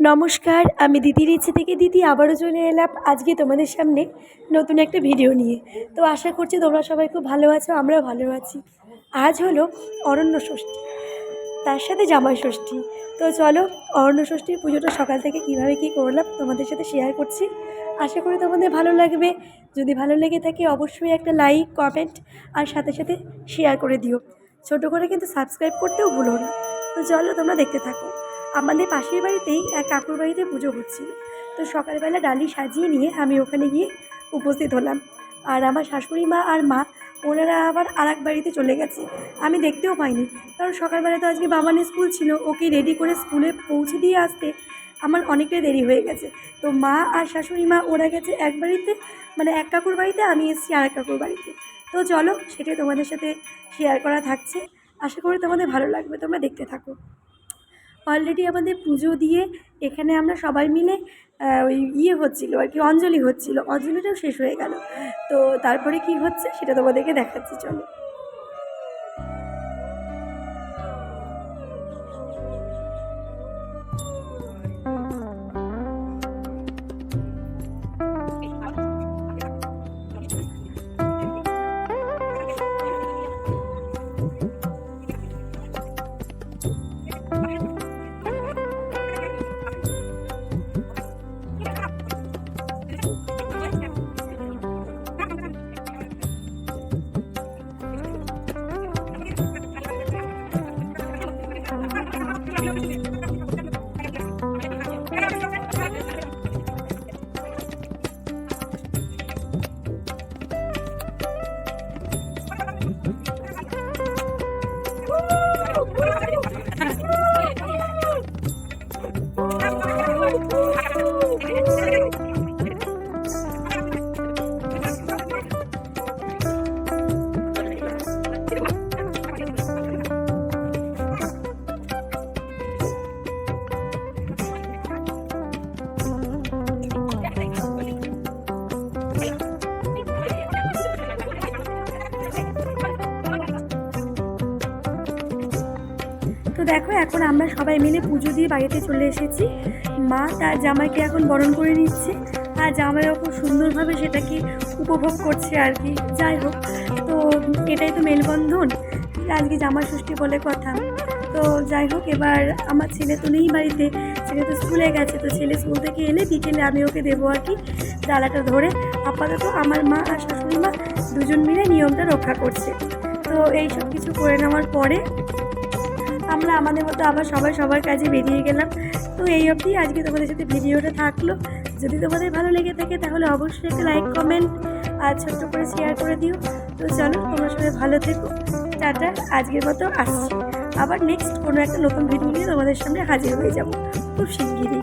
নমস্কার, আমি দিদির ইচ্ছে থেকে দিদি আবারও চলে এলাম আজকে তোমাদের সামনে নতুন একটা ভিডিও নিয়ে। তো আশা করছি তোমরা সবাই খুব ভালো আছো, আমরাও ভালো আছি। আজ হলো অরণ্য ষষ্ঠী, তার সাথে জামাই ষষ্ঠী। তো চলো অরণ্য ষষ্ঠীর পুজোটা সকাল থেকে কীভাবে কী করলাম তোমাদের সাথে শেয়ার করছি। আশা করি তোমাদের ভালো লাগবে। যদি ভালো লেগে থাকে অবশ্যই একটা লাইক কমেন্ট আর সাথে সাথে শেয়ার করে দিও। ছোটো করে কিন্তু সাবস্ক্রাইব করতেও ভুলো না। তো চলো তোমরা দেখতে থাকো। আমাদের পাশের বাড়িতেই এক কাকুর বাড়িতে পুজো হচ্ছিল। তো সকালবেলা ডালি সাজিয়ে নিয়ে আমি ওখানে গিয়ে উপস্থিত হলাম। আর আমার শাশুড়ি মা আর মা, ওনারা আবার আর এক বাড়িতে চলে গেছে। আমি দেখতেও পাইনি, কারণ সকালবেলা তো আজকে বাবানের স্কুল ছিল, ওকে রেডি করে স্কুলে পৌঁছে দিয়ে আসতে আমার অনেকটাই দেরি হয়ে গেছে। তো মা আর শাশুড়ি মা, ওরা গেছে এক বাড়িতে মানে এক কাকুর বাড়িতে, আমি এসেছি আর এক কাকুর বাড়িতে। তো চলো, সেটাই তোমাদের সাথে শেয়ার করা থাকছে। আশা করি তোমাদের ভালো লাগবে, তোমরা দেখতে থাকো। অলরেডি আমাদের পুজো দিয়ে এখানে আমরা সবাই মিলে ওই ইয়ে হচ্ছিল আর কি, অঞ্জলি হচ্ছিল। অঞ্জলিটাও শেষ হয়ে গেল। তো তারপরে কি হচ্ছে সেটা তোমাদেরকে দেখাচ্ছি, চলো। Thank you. তো দেখো, এখন আমরা সবাই মিলে পুজো দিয়ে বাড়িতে চলে এসেছি। মা তার জামাইকে এখন বরণ করে নিচ্ছে। আর জামাইও খুব সুন্দরভাবে সেটাকে উপভোগ করছে আর কি। যাই হোক, তো এটাই তো মেলবন্ধন আজকে জামা ষষ্ঠী বলে কথা। তো যাই হোক, এবার আমার ছেলে তো নেই বাড়িতে। ছেলে তো স্কুলে গেছে, তো ছেলে স্কুল থেকে এলে বিকেলে আমি ওকে দেবো আর কি ডালাটা ধরে। আপাতত আমার মা আর শাশুড়ি মা দুজন মিলে নিয়মটা রক্ষা করছে। তো এই সব কিছু করে নেওয়ার পরে আমরা আমাদের মতো আবার সবাই সবার কাজে বেরিয়ে গেলাম। তো এই অবধি আজকে তোমাদের সাথে ভিডিওটা থাকল। যদি তোমাদের ভালো লেগে থাকে তাহলে অবশ্যই একটা লাইক কমেন্ট আর ছোট্ট করে শেয়ার করে দিও। তো চলো, তোমরা সবাই ভালো থেকো। টাটা, আজকের মতো আসছি। আবার নেক্সট কোনো একটা নতুন ভিডিও নিয়ে তোমাদের সামনে হাজির হয়ে যাব। খুব শিগগিরই।